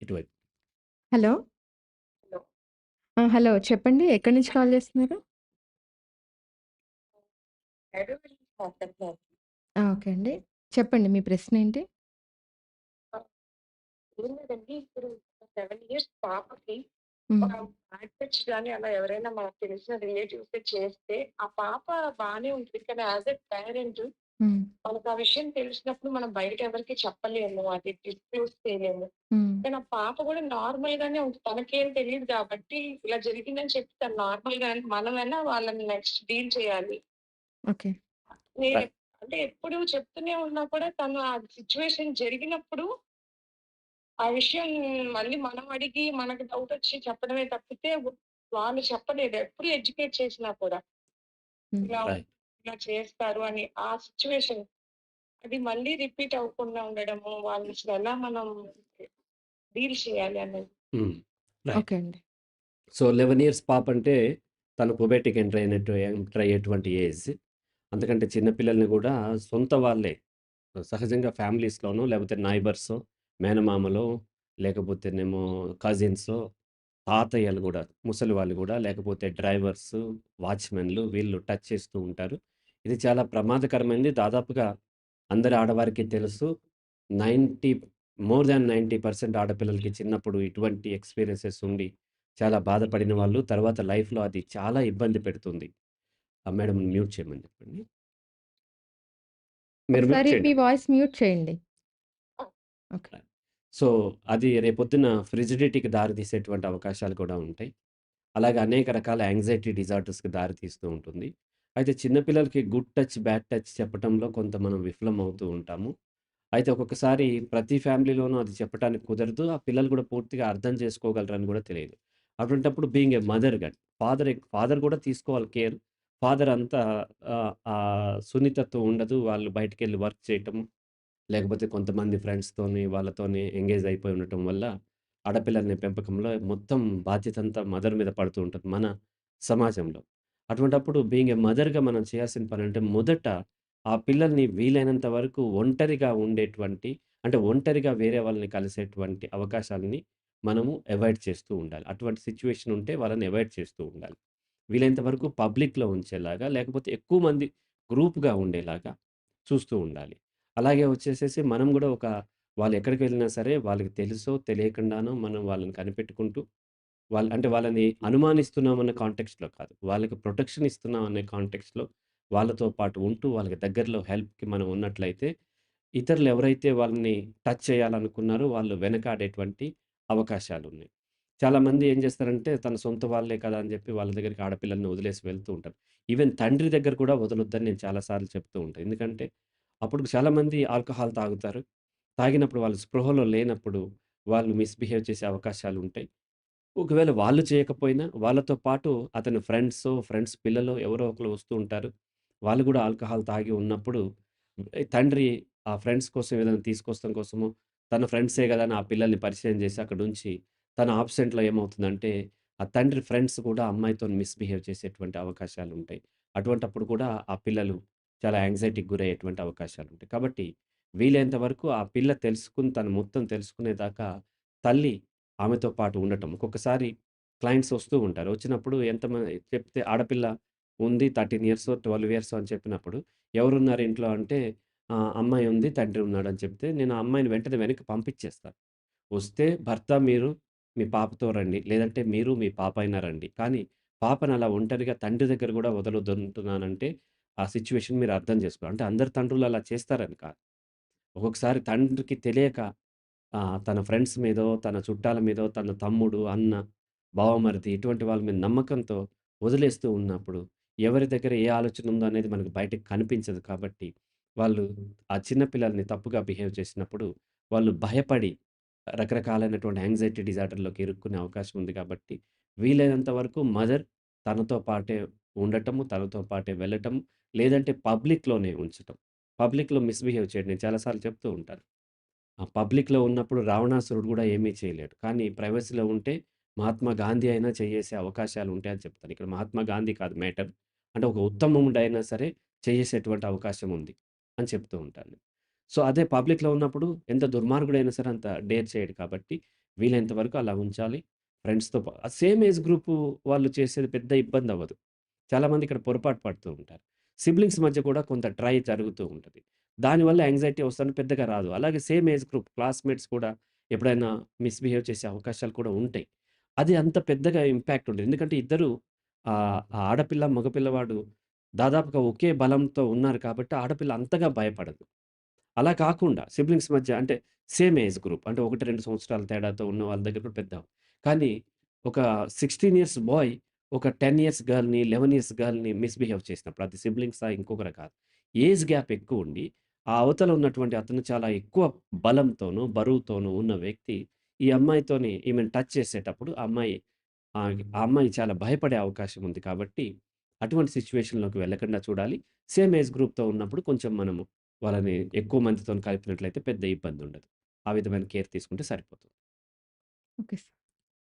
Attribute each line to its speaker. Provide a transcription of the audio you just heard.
Speaker 1: ఇటువైపు.
Speaker 2: Hello.
Speaker 3: Hello.
Speaker 2: చెప్పండి. ఎక్కడి నుంచి కాల్ చేస్తున్నారు? ఓకే అండి. చెప్పండి మీ ప్రశ్నేంటి?
Speaker 3: ఆ! ఏం లేదండి. ఇప్పుడు 7 ఇయర్స్ పాపకి గాని అలా ఎవరైనా మనకు తెలిసిన రిలేటివ్సే చేస్తే, ఆ పాప బానే ఉంటది. కానీ యాస్ ఎ పేరెంట్
Speaker 2: హ్మ్.
Speaker 3: మనకు ఆ విషయం తెలిసినప్పుడు మనం బయట ఎవరికీ చెప్పలేము. అది డిస్క్లోజ్ చేయలేము.
Speaker 2: హ్మ్.
Speaker 3: కానీ ఆ పాప కూడా నార్మల్‌గానే ఉంటది. తనకేం తెలీదు కాబట్టి ఇలా జరిగిందని చెప్పి తను నార్మల్‌గానే మనమైనా వాళ్ళని నెక్స్ట్ డీల్ చేయాలి.
Speaker 2: ఓకే.
Speaker 3: నేను. అంటే ఎప్పుడు చెప్తూనే ఉన్నా కూడా తను ఆ సిట్యుయేషన్ జరిగినప్పుడు ఆ విషయం మళ్ళీ మనం అడిగి మనకు డౌటొచ్చి చెప్పడమే తప్పితే వాళ్ళు చెప్పలేదు. ఎప్పుడు ఎడ్యుకేట్ చేసినా కూడా.
Speaker 2: హ్మ్.
Speaker 3: ఇలా
Speaker 1: రైట్.
Speaker 3: ఇలా చేస్తారు అని. ఆ సిట్యుయేషన్ అది మళ్ళీ రిపీట్ అవ్వకుండా ఉండడము, వాళ్ళని అసలెలా మనం డీల్ చేయాలి అనేది.
Speaker 2: ఓకే అండి.
Speaker 1: సో, 11 ఇయర్స్ పాపంటే తను పుబెర్టీకి ఎంటర్ అయినట్టు ఎంటర్ అయ్యేటువంటి ఏజ్. అంతకంటే చిన్న పిల్లల్ని గూడా సొంత వాళ్ళే సహజంగా ఫ్యామిలీస్‌లోనో లేకపోతే నైబర్సో, మేనమామలో లేకపోతేనేమో కజిన్సో, తాతయ్యలు గూడా ముసలి వాళ్ళు గూడా లేకపోతే డ్రైవర్సు, వాచ్‌మెన్‌లు వీళ్ళు టచ్ చేస్తూ ఉంటారు. ఇది చాలా ప్రమాదకరమైనది. దాదాపుగా అందరి ఆడవారికి తెలుసు. 90 మోర్ థాన్ 90% ఆడపిల్లలకి చిన్నప్పుడు ఇటువంటి ఎక్స్‌పీరియన్సెస్ ఉండి చాలా బాధపడిన వాళ్ళు తర్వాత లైఫ్‌లో అది చాలా ఇబ్బంది పెడుతుంది. ఆ! మేడం మ్యూట్ చేయమని చెప్పండి. మీరు.
Speaker 2: మీ వాయిస్ మ్యూట్ చేయండి. ఓకే.
Speaker 1: సో, అది రేపొద్దున ఫ్రిజిడిటీకి దారి తీసేటువంటి అవకాశాలు కూడా ఉంటాయి. అలాగే అనేక రకాల యాంగ్జైటీ డిజార్డర్స్‌కి దారి తీస్తూ ఉంటుంది. అయితే చిన్నపిల్లలకి గుడ్ టచ్, బ్యాడ్ టచ్ చెప్పటంలో కొంత మనం విఫలం అవుతూ ఉంటాము. అయితే ఒక్కొక్కసారి ప్రతి ఫ్యామిలీలోనూ అది చెప్పటానికి కుదరదు. ఆ పిల్లలు కూడా పూర్తిగా అర్థం చేసుకోగలరని కూడా తెలియదు. అటువంటప్పుడు being a good father father కూడా తీసుకోవాలి కేర్. ఫాదర్ అంతా ఆ సున్నితత్వం ఉండదు. వాళ్ళు బయటికెళ్ళి వర్క్ చేయటం, లేకపోతే కొంతమంది ఫ్రెండ్స్‌తోని వాళ్ళతోని ఎంగేజ్ అయిపోయి ఉండటం వల్ల ఆడపిల్లల్ని పెంపకంలో మొత్తం బాధ్యత అంతా మదర్ మీద పడుతూ ఉంటుంది మన సమాజంలో. అటువంటప్పుడు బీయింగ్ ఎ మదర్‌గా మనం చేయాల్సిన పని అంటే మొదట ఆ పిల్లల్ని వీలైనంత వరకు ఒంటరిగా ఉండేటువంటి అంటే ఒంటరిగా వేరే వాళ్ళని కలిసేటువంటి అవకాశాలని మనము అవాయిడ్ చేస్తూ ఉండాలి. అటువంటి సిచ్యువేషన్ ఉంటే వాళ్ళని అవాయిడ్ చేస్తూ ఉండాలి. వీలైనంత వరకు పబ్లిక్‌లో ఉంచేలాగా లేకపోతే ఎక్కువ మంది గ్రూప్‌గా ఉండేలాగా చూస్తూ ఉండాలి. అలాగే వచ్చేసేసి మనం కూడా ఒక వాళ్ళు ఎక్కడికి వెళ్ళినా సరే వాళ్ళకి తెలుసో తెలియకుండానో మనం వాళ్ళని కనిపెట్టుకుంటూ వాళ్ళు అంటే వాళ్ళని అనుమానిస్తున్నామన్న కాంటెక్స్ట్‌లో కాదు. వాళ్ళకి ప్రొటెక్షన్ ఇస్తున్నాం అనే కాంటెక్స్ట్‌లో వాళ్ళతో పాటు ఉంటూ వాళ్ళకి దగ్గరలో హెల్ప్‌కి మనం ఉన్నట్లయితే ఇతరులు ఎవరైతే వాళ్ళని టచ్ చేయాలనుకున్నారో వాళ్ళు వెనకాడేటువంటి అవకాశాలున్నాయి. చాలామంది ఏం చేస్తారంటే తన సొంత వాళ్ళే కదా అని చెప్పి వాళ్ళ దగ్గరికి ఆడపిల్లల్ని వదిలేసి వెళ్తూ ఉంటారు. ఈవెన్ తండ్రి దగ్గర కూడా వదలొద్దని నేను చాలా సార్లు చెప్తూ ఉంటాను ఎందుకంటే అప్పుడు చాలామంది ఆల్కహాల్ తాగుతారు. తాగినప్పుడు వాళ్ళు స్పృహలో లేనప్పుడు వాళ్ళు మిస్‌బిహేవ్ చేసే అవకాశాలు ఉంటాయి ఒకవేళ వాళ్ళు చేయకపోయినా వాళ్ళతో పాటు అతని ఫ్రెండ్స్ ఫ్రెండ్స్ పిల్లలు ఎవరో ఒకరు వస్తూ ఉంటారు. వాళ్ళు కూడా ఆల్కహాల్ తాగి ఉన్నప్పుడు తండ్రి ఆ ఫ్రెండ్స్ కోసం ఏదైనా తీసుకొస్తాం కోసమో, తన ఫ్రెండ్సే కదా అని ఆ పిల్లల్ని పరిచయం చేసి అక్కడుంచి తన ఆబ్సెంట్‌లో ఏమవుతుందంటే, ఆ తండ్రి ఫ్రెండ్స్ కూడా అమ్మాయితోని మిస్‌బిహేవ్ చేసేటువంటి అవకాశాలు ఉంటాయి. అటువంటప్పుడు కూడా ఆ పిల్లలు చాలా యాంగ్జైటీకి గురయ్యేటువంటి అవకాశాలు ఉంటాయి. కాబట్టి వీలైనంత వరకు ఆ పిల్ల తెలుసుకుని తను మొత్తం తెలుసుకునేదాకా తల్లి ఆమెతో పాటు ఉండటం. ఒక్కొక్కసారి క్లయింట్స్ వస్తూ ఉంటారు. వచ్చినప్పుడు ఎంతమంది చెప్తే ఆడపిల్ల ఉంది థర్టీన్ ఇయర్స్ ట్వెల్వ్ ఇయర్స్ అని చెప్పినప్పుడు, ఎవరున్నారు ఇంట్లో అంటే, అమ్మాయి ఉంది, తండ్రి ఉన్నాడని చెప్తే, నేను ఆ అమ్మాయిని వెంటనే వెనక్కి పంపించేస్తాను. వస్తే భర్త, మీరు మీ పాపతో రండి. లేదంటే మీరు మీ పాప అయినా రండి. కానీ పాపను అలా ఒంటరిగా తండ్రి దగ్గర కూడా వదలొద్దంటున్నానంటే, ఆ సిచ్యువేషన్ మీరు అర్థం చేసుకోవాలి. అంటే అందరు తండ్రులు అలా చేస్తారని కాదు. ఒక్కొక్కసారి తండ్రికి తెలియక తన ఫ్రెండ్స్ మీదో, తన చుట్టాల మీదో, తన తమ్ముడు, అన్న, బావమరిది ఇటువంటి వాళ్ళ మీద నమ్మకంతో వదిలేస్తూ ఉన్నప్పుడు, ఎవరి దగ్గర ఏ ఆలోచన ఉందో అనేది మనకు బయటకి కనిపించదు కాబట్టి, వాళ్ళు ఆ చిన్న పిల్లల్ని తప్పుగా బిహేవ్ చేసినప్పుడు, వాళ్ళు భయపడి రకరకాలైనటువంటి యాంగ్జైటీ డిజార్డర్‌లోకి ఇరుక్కునే అవకాశం ఉంది కాబట్టి, వీలైనంత వరకు మదర్ తనతో పాటే ఉండటము, తనతో పాటే వెళ్ళటం, లేదంటే పబ్లిక్‌లోనే ఉంచటం. పబ్లిక్‌లో మిస్‌బిహేవ్ చేయడం. నేను చాలా సార్లు చెప్తూ ఉంటాను. ఆ పబ్లిక్‌లో ఉన్నప్పుడు రావణాసురుడు కూడా ఏమీ చేయలేడు. కానీ ప్రైవసీలో ఉంటే మహాత్మా గాంధీ అయినా చేసే అవకాశాలు ఉంటాయని చెప్తాను. ఇక్కడ మహాత్మా గాంధీ కాదు మ్యాటర్. అంటే ఒక ఉత్తముడైనా సరే చేసేటువంటి అవకాశం ఉంది అని చెప్తూ ఉంటాను. సో, అదే పబ్లిక్‌లో ఉన్నప్పుడు ఎంత దుర్మార్గుడైనా సరే అంత డేర్ చేయడు కాబట్టి, వీలైనంత వరకు అలా ఉంచాలి. ఫ్రెండ్స్‌తో ఆ సేమ్ ఏజ్ గ్రూపు వాళ్ళు చేసేది పెద్ద ఇబ్బంది అవ్వదు చాలామంది ఇక్కడ పొరపాటు పడుతూ ఉంటారు. సిబ్లింగ్స్ మధ్య కూడా కొంత ట్రై జరుగుతూ ఉంటుంది దానివల్ల యాంగ్జైటీ వస్తాను పెద్దగా రాదు. అలాగే సేమ్ ఏజ్ గ్రూప్ క్లాస్‌మేట్స్ కూడా ఎప్పుడైనా మిస్‌బిహేవ్ చేసే అవకాశాలు కూడా ఉంటాయి. అది అంత పెద్దగా ఇంపాక్ట్ ఉండదు. ఎందుకంటే ఇద్దరు ఆ ఆడపిల్ల, మగపిల్లవాడు దాదాపుగా ఒకే బలంతో ఉన్నారు కాబట్టి ఆడపిల్ల అంతగా భయపడదు. అలా కాకుండా సిబ్లింగ్స్ మధ్య అంటే సేమ్ ఏజ్ గ్రూప్ అంటే 1, 2 సంవత్సరాల తేడాతో ఉన్న వాళ్ళ దగ్గర కూడా పెద్ద కానీ ఒక 16 ఇయర్స్ బాయ్ ఒక 10 ఇయర్స్ గర్ల్‌ని, 11 ఇయర్స్ గర్ల్‌ని మిస్‌బిహేవ్ చేసినప్పుడు అది సిబ్లింగ్సా ఇంకొకరు కాదు. ఏజ్ గ్యాప్ ఎక్కువ ఉండి ఆ అవతల ఉన్నటువంటి అతను చాలా ఎక్కువ బలంతోనూ, బరువుతోనూ ఉన్న వ్యక్తి ఈ అమ్మాయితోని ఈమెను టచ్ చేసేటప్పుడు ఆ అమ్మాయి ఆ అమ్మాయి చాలా భయపడే అవకాశం ఉంది కాబట్టి అటువంటి సిట్యుయేషన్‌లోకి వెళ్ళకుండా చూడాలి. సేమ్ ఏజ్ గ్రూప్‌తో ఉన్నప్పుడు కొంచెం మనము వాళ్ళని ఎక్కువ మందితోని కలిపినట్లయితే పెద్ద ఇబ్బందుండదు. ఆ విధమైన కేర్ తీసుకుంటే సరిపోతుంది.
Speaker 2: Okay sir.